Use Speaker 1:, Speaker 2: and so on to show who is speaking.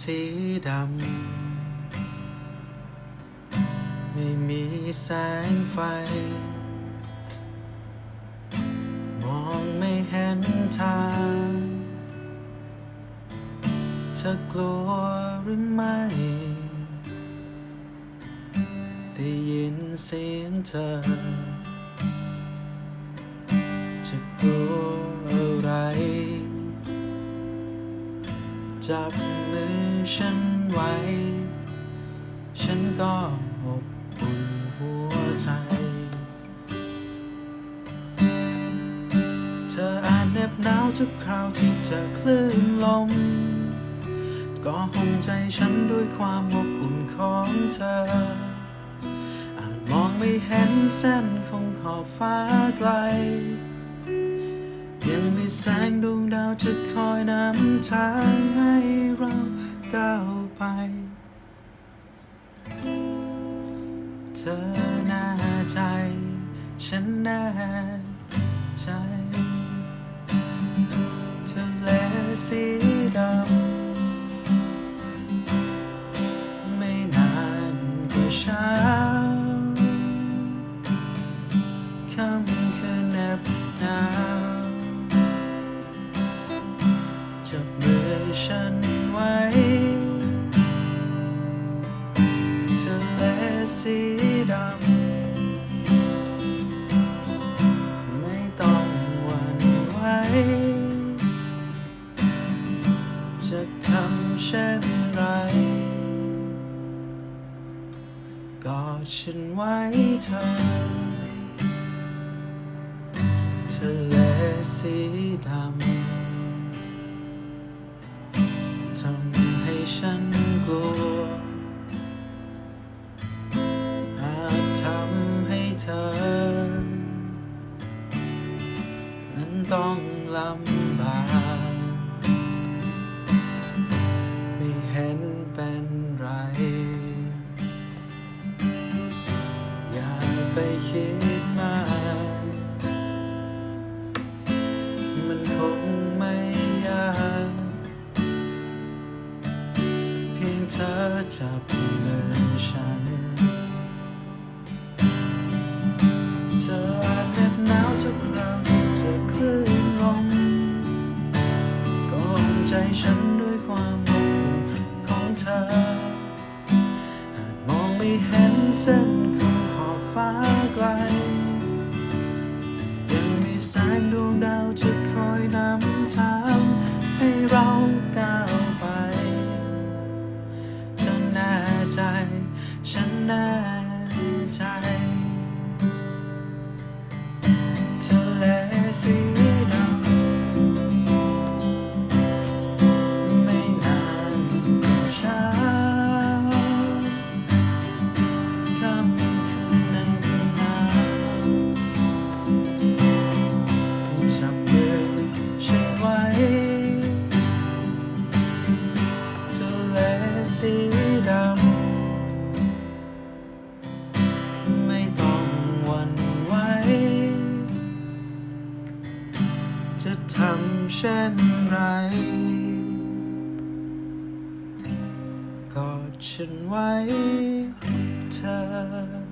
Speaker 1: สีดำ ไม่มีแสงไฟ มองไม่เห็นทาง เธอกลัวหรือไม่ ได้ยินเสียงเธอ จะกลัวอะไร จับมือฉันไว้ ฉันก็อบอุ่นหัวใจ เธออาจเหน็บหนาวทุกคราวที่เจอคลื่นลม ก็ห่มใจฉันด้วยความอบอุ่นของเธอ อาจมองไม่เห็นเส้นของขอบฟ้าไกลยังมีแสงดวงดาวจะคอยนำทางให้ ฉันแน่ใจทะเลสีดำ ไม่นานก็เช้าค่ำคืนแนบหนาวจับมือฉันไว้ทะเลสีดำ จะทำเช่นไรกอดฉันไว้เธอทะเลสีดำทำให้ฉันกลัวอาจทำให้เธอ นั้นต้องลำบาก ไปคิดมาก มันคงไม่ยาก เพียงเธอจับมือฉันเธออาจเหน็บหนาวทุกคราวที่เจอคลื่นลมก็ห่มใจฉันด้วยความอบอุ่นของเธอ อาจมองไม่เห็นเส้น ฟ้าไกล ช่นไร กอดฉันไว้เธอ